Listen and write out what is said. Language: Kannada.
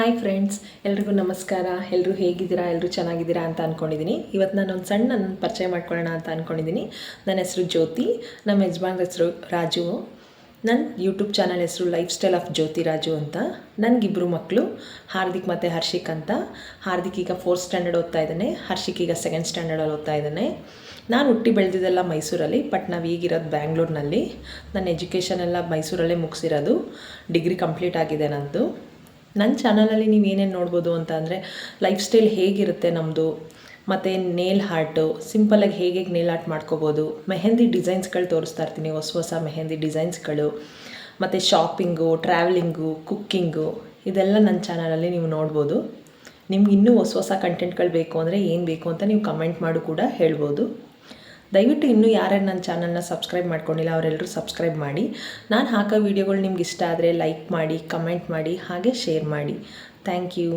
ಹಾಯ್ ಫ್ರೆಂಡ್ಸ್ ಎಲ್ರಿಗೂ ನಮಸ್ಕಾರ. ಎಲ್ಲರೂ ಹೇಗಿದ್ದೀರಾ? ಎಲ್ಲರೂ ಚೆನ್ನಾಗಿದ್ದೀರಾ ಅಂತ ಅಂದ್ಕೊಂಡಿದ್ದೀನಿ ಇವತ್ತು ನಾನು ಒಂದು ಸಣ್ಣ ನನ್ನ ಪರಿಚಯ ಮಾಡ್ಕೊಳ್ಳೋಣ ಅಂತ ಅಂದ್ಕೊಂಡಿದ್ದೀನಿ ನನ್ನ ಹೆಸರು ಜ್ಯೋತಿ. ನಮ್ಮ ಯಜಮಾನ್ರ ಹೆಸರು ರಾಜು. ನನ್ನ ಯೂಟ್ಯೂಬ್ ಚಾನಲ್ ಹೆಸರು ಲೈಫ್ ಸ್ಟೈಲ್ ಆಫ್ ಜ್ಯೋತಿ ರಾಜು ಅಂತ. ನನಗಿಬ್ಬರು ಮಕ್ಕಳು ಹಾರ್ದಿಕ್ ಮತ್ತು ಹರ್ಷಿಕ್ ಅಂತ. ಹಾರ್ದಿಕ್ ಈಗ ಫೋರ್ತ್ ಸ್ಟ್ಯಾಂಡರ್ಡ್ ಓದ್ತಾ ಇದ್ದಾನೆ. ಹರ್ಷಿಕ್ ಈಗ ಸೆಕೆಂಡ್ ಸ್ಟ್ಯಾಂಡರ್ಡಲ್ಲಿ ಓದ್ತಾ ಇದ್ದಾನೆ. ನಾನು ಹುಟ್ಟಿ ಬೆಳೆದಿದ್ದೆಲ್ಲ ಮೈಸೂರಲ್ಲಿ ಬಟ್ ನಾವು ಈಗಿರೋದು ಬ್ಯಾಂಗ್ಳೂರಿನಲ್ಲಿ. ನನ್ನ ಎಜುಕೇಷನ್ ಎಲ್ಲ ಮೈಸೂರಲ್ಲೇ ಮುಗಿಸಿರೋದು. ಡಿಗ್ರಿ ಕಂಪ್ಲೀಟ್ ಆಗಿದೆ ನಂದು. ನನ್ನ ಚಾನಲಲ್ಲಿ ನೀವು ಏನೇನು ನೋಡ್ಬೋದು ಅಂತ ಅಂದರೆ ಲೈಫ್ ಸ್ಟೈಲ್ ಹೇಗಿರುತ್ತೆ ನಮ್ಮದು ಮತ್ತು ನೇಲ್ ಹಾರ್ಟು ಸಿಂಪಲಾಗಿ ಹೇಗೆ ಹೇಗೆ ನೇಲ್ ಆರ್ಟ್ ಮಾಡ್ಕೋಬೋದು, ಮೆಹಂದಿ ಡಿಸೈನ್ಸ್ಗಳು ತೋರಿಸ್ತಾ ಇರ್ತೀನಿ, ಹೊಸ ಹೊಸ ಮೆಹೆಂದಿ ಡಿಸೈನ್ಸ್ಗಳು ಮತ್ತು ಶಾಪಿಂಗು ಟ್ರಾವೆಲಿಂಗು ಕುಕ್ಕಿಂಗು ಇದೆಲ್ಲ ನನ್ನ ಚಾನಲಲ್ಲಿ ನೀವು ನೋಡ್ಬೋದು. ನಿಮ್ಗೆ ಇನ್ನೂ ಹೊಸ ಹೊಸ ಕಂಟೆಂಟ್ಗಳು ಬೇಕು ಅಂದರೆ ಏನು ಬೇಕು ಅಂತ ನೀವು ಕಮೆಂಟ್ ಮಾಡು ಕೂಡ ಹೇಳ್ಬೋದು. ದಯವಿಟ್ಟು ಇನ್ನೂ ಯಾರ್ಯಾರು ನನ್ನ ಚಾನಲ್ನ ಸಬ್ಸ್ಕ್ರೈಬ್ ಮಾಡ್ಕೊಂಡಿಲ್ಲ ಅವರೆಲ್ಲರೂ ಸಬ್ಸ್ಕ್ರೈಬ್ ಮಾಡಿ. ನಾನು ಹಾಕೋ ವೀಡಿಯೋಗಳು ನಿಮ್ಗೆ ಇಷ್ಟ ಆದರೆ ಲೈಕ್ ಮಾಡಿ ಕಮೆಂಟ್ ಮಾಡಿ, ಹಾಗೆ ಶೇರ್ ಮಾಡಿ. Thank you